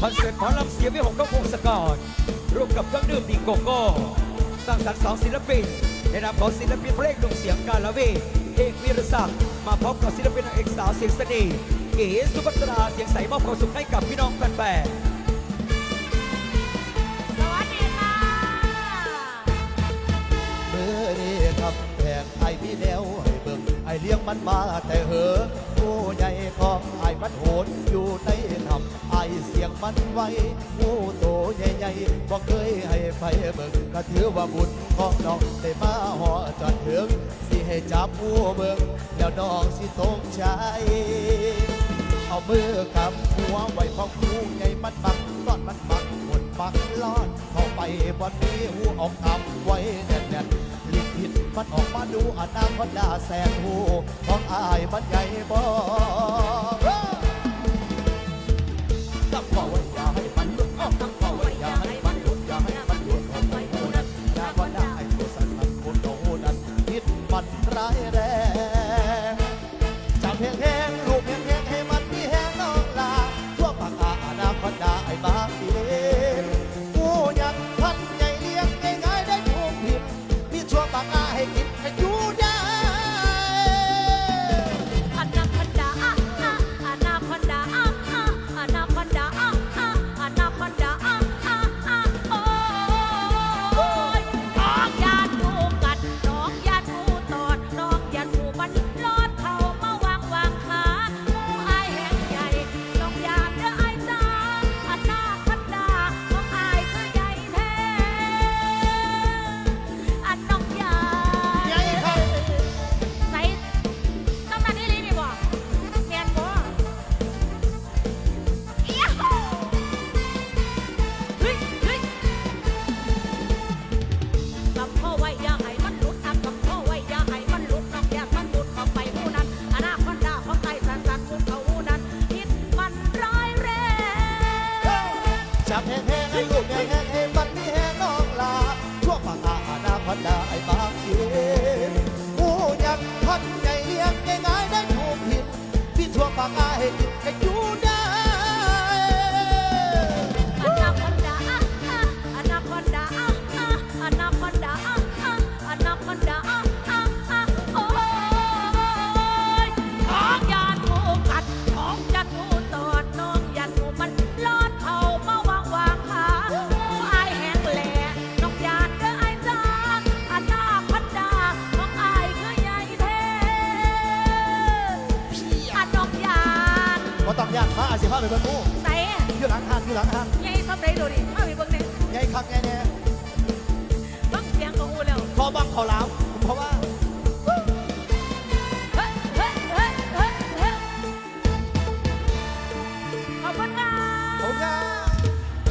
คอนเสิร์ตหมอลำเสียงวิหกก็วงศกรร่วมกับเครื่องดื่มดีโกโก้สร้างสรรค์สองศิลปินในนามของศิลปินเพลงดวงเสียงการละเวทเอกวีรศักดิ์มาพร้อมกับศิลปินนางเอกสาวเสียงเสน่ห์เก๋สุภัตราเสียงใสมอบความสุขให้กับพี่น้องแฟนสวัสดีค่ะเมื่อนี้ครับแพงไอ้พี่แล้วให้เบิ่งไอ้เลี้ยงมันมาแต่เหอ ใหญ่ของไอ้มันโหนอยู่ในทำไอ้เสียงมันไวผู้โตใหญ่ๆบอกเคยให้ไปเบิ่งก็ถือว่าบุญของน้องได้มาหอจอดถึงสิให้จับผู้เบิ่งแล้วน้องสิตกใจเอามือกับหัวไว้พองหูใหญ่มันบักตอนมันบักหมดบักลอดเข้าไปบนนี้หูออกทำไว้แน่นๆลิขิตมันออกมาดูอนาคตดาแสนหูของอา มันใหญ่บ่ จับแบ่ต้องยากมาอาสิพาไปเบิ่งหมู่ใส่อยู่หลังหันอยู่หลังหันใหญ่ทำไรดูดิมาไปเบิ่งเนี่ยใหญ่คักใหญ่แน่ฟังเสียงของอูแล้วพอบังเขาลาวเพราะว่า